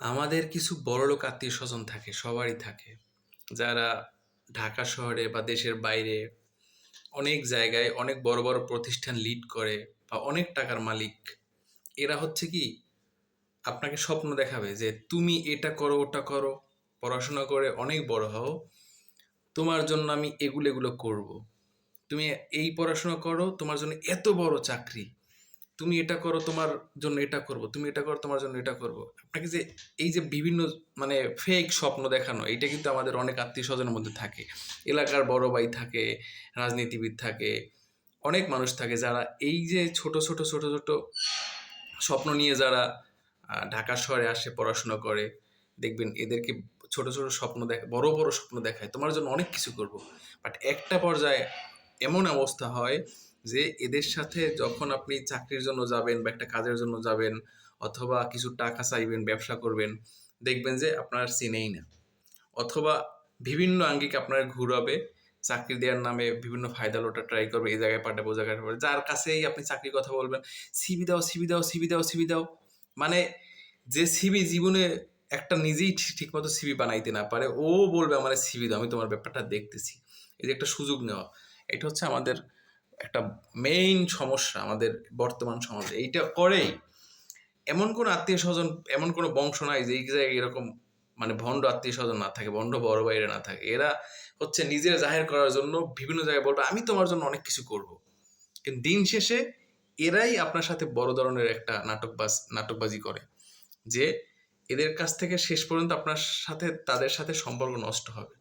আমাদের কিছু বড়লোক আত্মীয় স্বজন থাকে, সবারই থাকে। যারা ঢাকা শহরে বা দেশের বাইরে অনেক জায়গায় অনেক বড় বড় প্রতিষ্ঠান লিড করে বা অনেক টাকার মালিক, এরা হচ্ছে কি, আপনাকে স্বপ্ন দেখাবে যে তুমি এটা করো, ওটা করো, পড়াশোনা করে অনেক বড় হও, তোমার জন্য আমি এগুলো এগুলো করব। তুমি এই পড়াশোনা করো, তোমার জন্য এত বড় চাকরি। তুমি এটা করো তোমার জন্য এটা করব, তুমি এটা করো তোমার জন্য এটা করব। আপনাকে যে এই যে বিভিন্ন মানে ফেক স্বপ্ন দেখানো এটা কিন্তু আমাদের অনেক আত্মীয় স্বজনের মধ্যে থাকে। এলাকার বড় ভাই থাকে, রাজনীতিবিদ থাকে, অনেক মানুষ থাকে যারা এই যে ছোট ছোট ছোট ছোট স্বপ্ন নিয়ে যারা ঢাকা শহরে আসে, পড়াশোনা করে, দেখবেন এদেরকে ছোট ছোট স্বপ্ন দেখ, বড় বড় স্বপ্ন দেখায়, তোমার জন্য অনেক কিছু করব। বাট একটা পর্যায়ে এমন অবস্থা হয় যে এদের সাথে যখন আপনি চাকরির জন্য যাবেন বা একটা কাজের জন্য যাবেন অথবা কিছু টাকা চাইবেন, ব্যবসা করবেন, দেখবেন যে আপনার চিনেই না। অথবা বিভিন্ন আঙ্গিক আপনার ঘুরাবে, চাকরি দেওয়ার নামে বিভিন্ন ফায়দা লোটা ট্রাই করবে, এই জায়গায় পাঠাবো জায়গায় পাঠাবো, যার কাছেই আপনি চাকরির কথা বলবেন সিবি দাও সিবি দাও সিবি দাও সিবি দাও। মানে যে সিবি জীবনে একটা নিজেই ঠিক, ঠিকমতো সিবি বানাইতে না পারে, ও বলবে, আমার সিবি দাও, আমি তোমার ব্যাপারটা দেখতেছি। এই যে একটা সুযোগ নেওয়া, এটা হচ্ছে আমাদের একটা মেইন সমস্যা আমাদের বর্তমান সমাজে। এইটা করেই এমন কোনো আত্মীয় স্বজন, এমন কোনো বংশ নাই যে এই জায়গায় এরকম মানে ভণ্ড আত্মীয় স্বজন না থাকে, ভণ্ড বড় বাইরে না থাকে। এরা হচ্ছে নিজের জাহের করার জন্য বিভিন্ন জায়গায় বলবে, আমি তোমার জন্য অনেক কিছু করব। কিন্তু দিন শেষে এরাই আপনার সাথে বড় ধরনের একটা নাটকবাজ, নাটকবাজি করে যে এদের কাছ থেকে শেষ পর্যন্ত আপনার সাথে, তাদের সাথে সম্পর্ক নষ্ট হবে।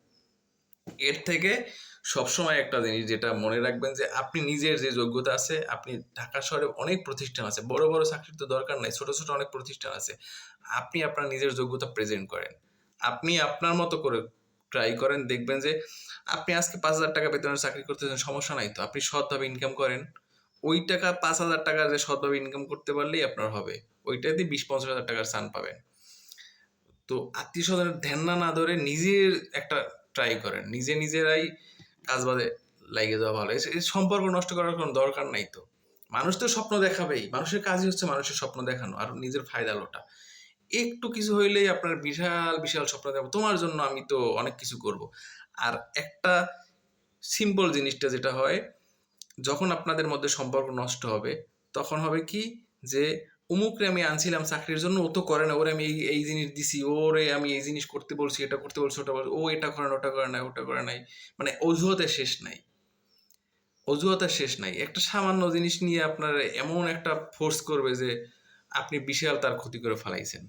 এর থেকে সবসময় একটা জিনিস যেটা মনে রাখবেন যে আপনি নিজের যে যোগ্যতা আছে, আপনি ঢাকা শহরে অনেক প্রতিষ্ঠান আছে। বড় বড় চাকরির তো দরকার নাই, ছোট ছোট অনেক প্রতিষ্ঠান আছে। আপনি আপনার নিজের যোগ্যতা প্রেজেন্ট করেন। আপনি আপনার মতো করে ট্রাই করেন, দেখবেন যে আপনি আজকে পাঁচ হাজার টাকা বেতনের চাকরি করতেছেন, সমস্যা নাই তো। আপনি সৎভাবে ইনকাম করেন। ওই টাকা পাঁচ হাজার টাকা যে সৎভাবে ইনকাম করতে পারলেই আপনার হবে। ওইটাতে বিশ, পঞ্চাশ হাজার টাকার চান পাবেন। তো আত্মীয় স্বজনের ধ্যান না ধরে নিজের একটা ট্রাই করেন। নিজে নিজেরাই কাজ বাদে লাগিয়ে যাওয়া ভালো। এই সম্পর্ক নষ্ট করার কোনো দরকার নাই তো। মানুষ তো স্বপ্ন দেখাবেই। মানুষের কাজই হচ্ছে মানুষের স্বপ্ন দেখানো আর নিজের ফায়দা লোটা। একটু কিছু হইলেই আপনার বিশাল বিশাল স্বপ্ন দেখাবো। তোমার জন্য আমি তো অনেক কিছু করব। আর একটা সিম্পল জিনিসটা যেটা হয়, যখন আপনাদের মধ্যে সম্পর্ক নষ্ট হবে, তখন হবে কি? যে অমুকরে আমি আনছিলাম চাকরির জন্য, ও তো করে না। ওরে আমি এই এই জিনিস দিছি, ওরে আমি এই জিনিস করতে বলছি, এটা করতে বলছি, ওটা ও এটা করে না, ওটা করে না, ওটা করে নাই। মানে অজুহাতের শেষ নাই। অজুহাতের শেষ নাই। একটা সামান্য জিনিস নিয়ে আপনার এমন একটা ফোর্স করবে যে আপনি বিশাল তার ক্ষতি করে ফেলাইছেন।